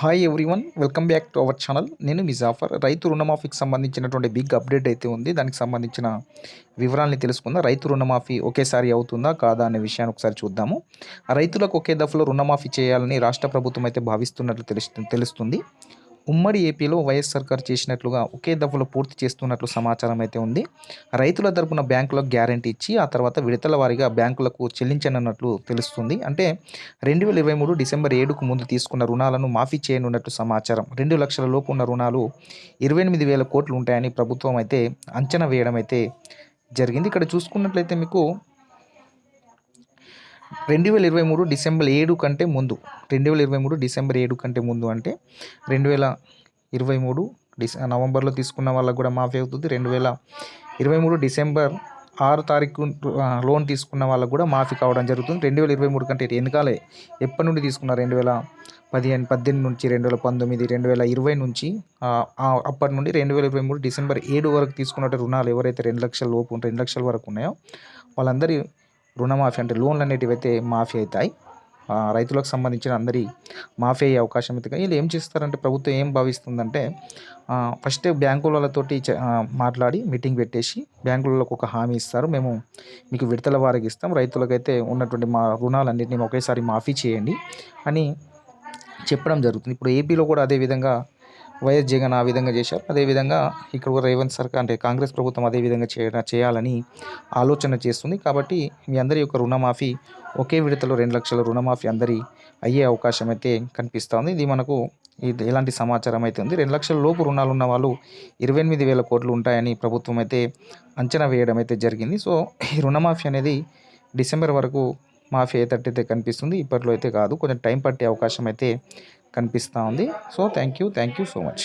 Hi everyone welcome back to our channel నేను మీ జాఫర్ రైతు రుణమాఫీకి సంబంధించినటువంటి బిగ్ అప్డేట్ అయితే ఉంది. దానికి సంబంధించిన వివరాలని తెలుసుకుందాం. రైతు రుణమాఫీ ఒకేసారి అవుతుందా కాదా అనే విషయాన్ని ఒకసారి చూద్దాము. రైతులకు ఒకే దఫలో రుణమాఫీ చేయాలని రాష్ట్ర ప్రభుత్వం అయితే భావిస్తున్నట్లు తెలుస్తుంది. ఉమ్మడి ఏపీలో వైఎస్ సర్కార్ చేసినట్లుగా ఒకే దఫలో పూర్తి చేస్తున్నట్లు సమాచారం అయితే ఉంది. రైతుల తరపున బ్యాంకులకు గ్యారంటీ ఇచ్చి ఆ తర్వాత విడతల వారీగా బ్యాంకులకు చెల్లించనున్నట్లు తెలుస్తుంది. అంటే రెండు వేల ఇరవై మూడు డిసెంబర్ ఏడుకు ముందు తీసుకున్న రుణాలను మాఫీ చేయనున్నట్లు సమాచారం. రెండు లక్షల లోపు ఉన్న రుణాలు ఇరవై ఎనిమిది వేల కోట్లు ఉంటాయని ప్రభుత్వం అయితే అంచనా వేయడం అయితే జరిగింది. ఇక్కడ చూసుకున్నట్లయితే మీకు రెండు వేల ఇరవై మూడు డిసెంబర్ ఏడు కంటే ముందు రెండు వేల ఇరవై మూడు డిసెంబర్ ఏడు కంటే ముందు అంటే రెండు వేల ఇరవై మూడు డిస నవంబర్లో తీసుకున్న వాళ్ళకు కూడా మాఫీ అవుతుంది. రెండు వేల ఇరవై మూడు డిసెంబర్ ఆరు తారీఖు లోన్ తీసుకున్న వాళ్ళకు కూడా మాఫీ కావడం జరుగుతుంది. రెండు వేల ఇరవై మూడు కంటే వెనకాలే ఎప్పటి నుండి తీసుకున్నారు? రెండు వేల పదిహేను పద్దెనిమిది నుంచి రెండు వేల పంతొమ్మిది రెండు వేల ఇరవై నుంచి అప్పటి నుండి రెండు వేల ఇరవై మూడు డిసెంబర్ ఏడు వరకు తీసుకున్నట్టు రుణాలు ఎవరైతే రెండు లక్షల లోపు రెండు లక్షల వరకు ఉన్నాయో వాళ్ళందరి రుణమాఫీ అంటే లోన్లు అనేటివి అయితే మాఫీ అవుతాయి. రైతులకు సంబంధించిన అందరి మాఫీ అయ్యే అవకాశం అయితే వీళ్ళు ఏం చేస్తారంటే ప్రభుత్వం ఏం భావిస్తుందంటే ఫస్ట్ బ్యాంకులతోటి చ- మాట్లాడి మీటింగ్ పెట్టేసి బ్యాంకులకు ఒక హామీ ఇస్తారు. మేము మీకు విడతల వారికి ఇస్తాం. రైతులకైతే ఉన్నటువంటి మా రుణాలన్నింటినీ ఒకేసారి మాఫీ చేయండి అని చెప్పడం జరుగుతుంది. ఇప్పుడు ఏపీలో కూడా అదే విధంగా వైఎస్ జగన్ ఆ విధంగా చేశారు. అదేవిధంగా ఇక్కడ కూడా రేవంత్ సర్కార్ అంటే కాంగ్రెస్ ప్రభుత్వం అదే విధంగా చేయ చేయాలని ఆలోచన చేస్తుంది. కాబట్టి మీ అందరి యొక్క రుణమాఫీ ఒకే విడతలో రెండు లక్షల రుణమాఫీ అందరి అయ్యే అవకాశం అయితే కనిపిస్తుంది ఇది మనకు ఇది ఎలాంటి సమాచారం అయితే ఉంది. రెండు లక్షల లోపు రుణాలు ఉన్న వాళ్ళు ఇరవై ఎనిమిది వేల కోట్లు ఉంటాయని ప్రభుత్వం అయితే అంచనా వేయడం అయితే జరిగింది. సో ఈ రుణమాఫీ అనేది డిసెంబర్ వరకు మాఫీ అయ్యేటట్టయితే కనిపిస్తుంది. ఇప్పట్లో అయితే కాదు. కొంచెం టైం పట్టే అవకాశం అయితే కనిపిస్తూ ఉంది. So thank you thank you so much.